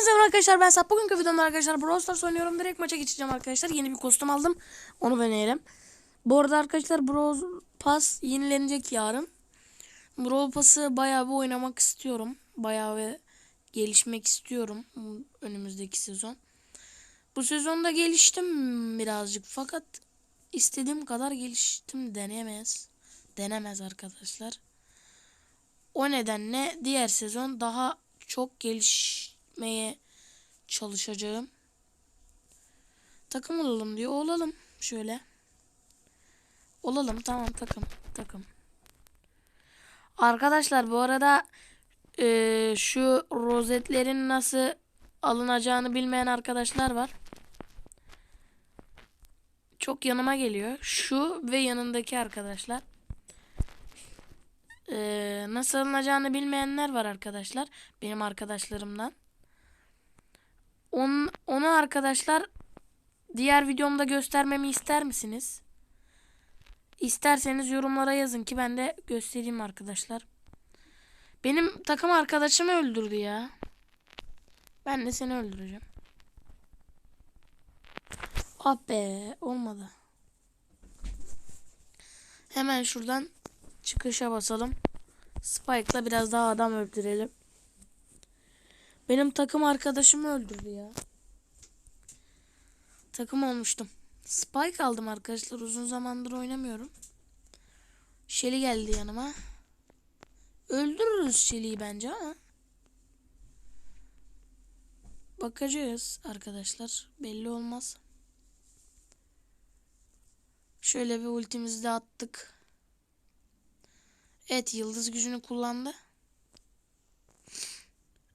Hepinize merhaba arkadaşlar ben Sap. Bugünkü videomda arkadaşlar Brawl Stars oynuyorum. Direkt maça geçeceğim arkadaşlar. Yeni bir kostüm aldım. Onu deneyelim. Bu arada arkadaşlar Brawl Pass yenilenecek yarın. Brawl Pass'ı bayağı bir oynamak istiyorum. Bayağı bir gelişmek istiyorum önümüzdeki sezon. Bu sezonda geliştim birazcık fakat istediğim kadar geliştim denemez. Denemez arkadaşlar. O nedenle diğer sezon daha çok gelişmeye çalışacağım. Takım olalım diyor. Olalım. Şöyle. Olalım. Tamam takım. Takım. Arkadaşlar bu arada e, şu rozetlerin nasıl alınacağını bilmeyen arkadaşlar var. Çok yanıma geliyor. Şu ve yanındaki arkadaşlar. Ee, nasıl alınacağını bilmeyenler var arkadaşlar. Benim arkadaşlarımdan. On, onu arkadaşlar diğer videomda göstermemi ister misiniz? İsterseniz yorumlara yazın ki ben de göstereyim arkadaşlar. Benim takım arkadaşımı öldürdü ya. Ben de seni öldüreceğim. Ah be olmadı. Hemen şuradan çıkışa basalım. Spike'la biraz daha adam öldürelim. Benim takım arkadaşımı öldürdü ya. Takım olmuştum. Spike aldım arkadaşlar. Uzun zamandır oynamıyorum. Shelly geldi yanıma. Öldürürüz Shelly'yi bence ama. Bakacağız arkadaşlar. Belli olmaz. Şöyle bir ultimizi de attık. Evet yıldız gücünü kullandı.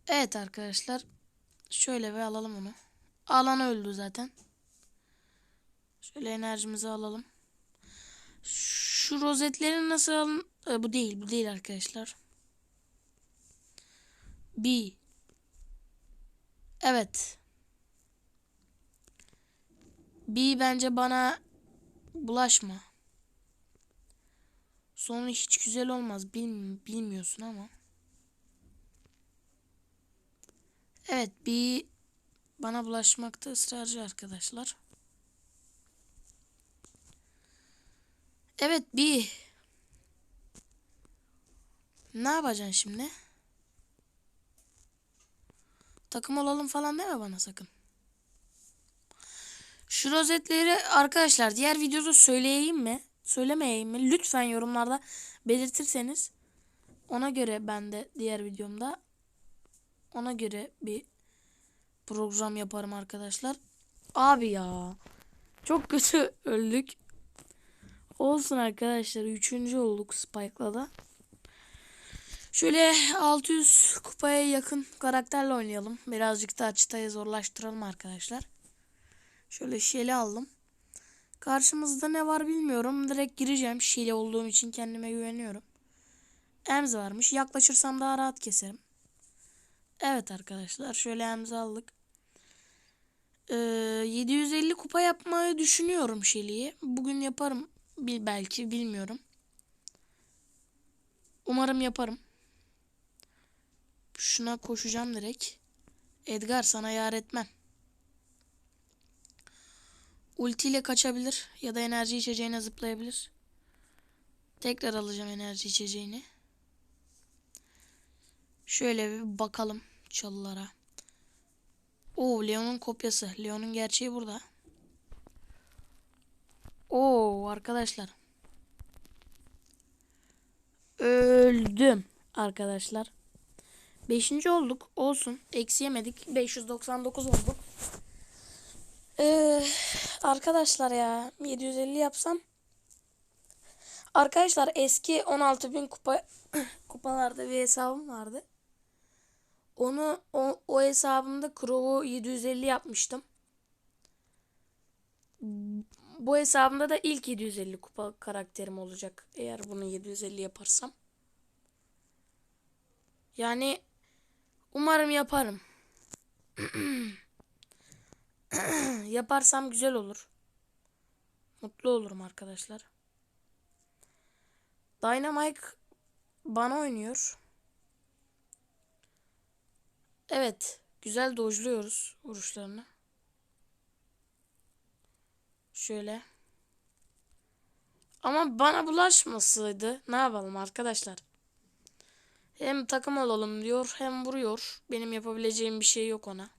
Evet arkadaşlar. Şöyle bir alalım onu. Alan öldü zaten. Şöyle enerjimizi alalım. Şu rozetleri nasıl alın? Ee, bu değil bu değil arkadaşlar. B. Evet. B bence bana bulaşma. Sonu hiç güzel olmaz. Bil, bilmiyorsun ama. Evet bir bana bulaşmakta ısrarcı arkadaşlar. Evet bir ne yapacaksın şimdi? Takım olalım falan deme bana sakın. Şu rozetleri arkadaşlar diğer videoda söyleyeyim mi? Söylemeyeyim mi? Lütfen yorumlarda belirtirseniz ona göre ben de diğer videomda ona göre bir program yaparım arkadaşlar. Abi ya. Çok kötü öldük. Olsun arkadaşlar. Üçüncü olduk Spike'la da. Şöyle 600 kupaya yakın karakterle oynayalım. Birazcık da çıtayı zorlaştıralım arkadaşlar. Şöyle Shelly aldım. Karşımızda ne var bilmiyorum. Direkt gireceğim. Şili olduğum için kendime güveniyorum. Ems varmış. Yaklaşırsam daha rahat keserim. Evet arkadaşlar. Şöyle Ems'i aldık. Ee, 750 kupa yapmayı düşünüyorum Şili'yi. Bugün yaparım. Bil belki bilmiyorum. Umarım yaparım. Şuna koşacağım direkt. Edgar sana yar etmem. Ultiyle kaçabilir ya da enerji içeceğine zıplayabilir. Tekrar alacağım enerji içeceğini. Şöyle bir bakalım çalılara. Oo Leon'un kopyası. Leon'un gerçeği burada. Oo arkadaşlar. Öldüm arkadaşlar. Beşinci olduk. Olsun. Eksi yemedik. 599 olduk. Ee, arkadaşlar ya 750 yapsam Arkadaşlar eski 16.000 kupa kupalarda bir hesabım vardı. Onu o, o hesabımda Crow'u 750 yapmıştım. Bu hesabımda da ilk 750 kupa karakterim olacak eğer bunu 750 yaparsam. Yani umarım yaparım. Yaparsam güzel olur. Mutlu olurum arkadaşlar. Dynamite bana oynuyor. Evet. Güzel dojluyoruz vuruşlarını. Şöyle. Ama bana bulaşmasaydı ne yapalım arkadaşlar? Hem takım olalım diyor hem vuruyor. Benim yapabileceğim bir şey yok ona.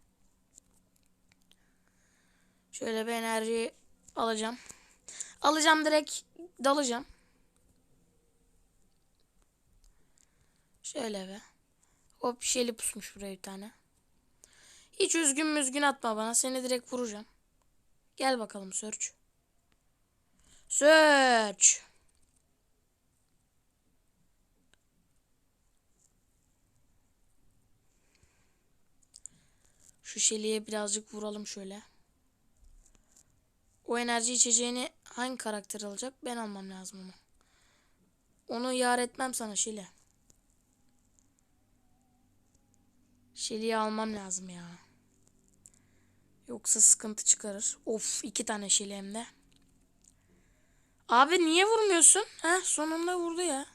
Şöyle bir enerji alacağım. Alacağım direkt dalacağım. Şöyle be. Hop şeyli pusmuş buraya bir tane. Hiç üzgün müzgün atma bana. Seni direkt vuracağım. Gel bakalım Search. Search. Şu şeliğe birazcık vuralım şöyle. O enerji içeceğini hangi karakter alacak? Ben almam lazım onu. Onu yar etmem sana Şili. Şili'yi almam lazım ya. Yoksa sıkıntı çıkarır. Of iki tane Şili hem de. Abi niye vurmuyorsun? Heh sonunda vurdu ya.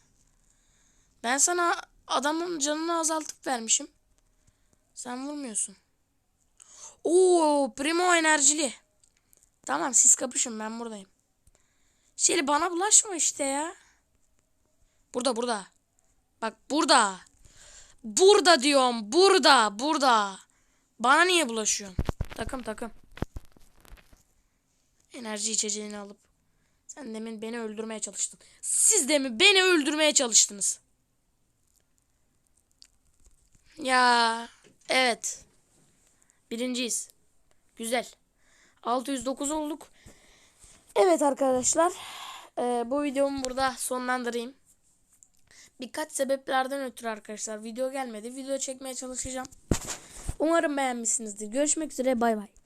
Ben sana adamın canını azaltıp vermişim. Sen vurmuyorsun. Oo Primo enerjili. Tamam siz kapışın ben buradayım. Şeli bana bulaşma işte ya. Burada burada. Bak burada. Burada diyorum. Burada. Burada. Bana niye bulaşıyorsun? Takım takım. Enerji içeceğini alıp. Sen demin beni öldürmeye çalıştın. Siz de mi beni öldürmeye çalıştınız? Ya evet. Birinciyiz. Güzel. 609 olduk. Evet arkadaşlar. bu videomu burada sonlandırayım. Birkaç sebeplerden ötürü arkadaşlar video gelmedi. Video çekmeye çalışacağım. Umarım beğenmişsinizdir. Görüşmek üzere. Bay bay.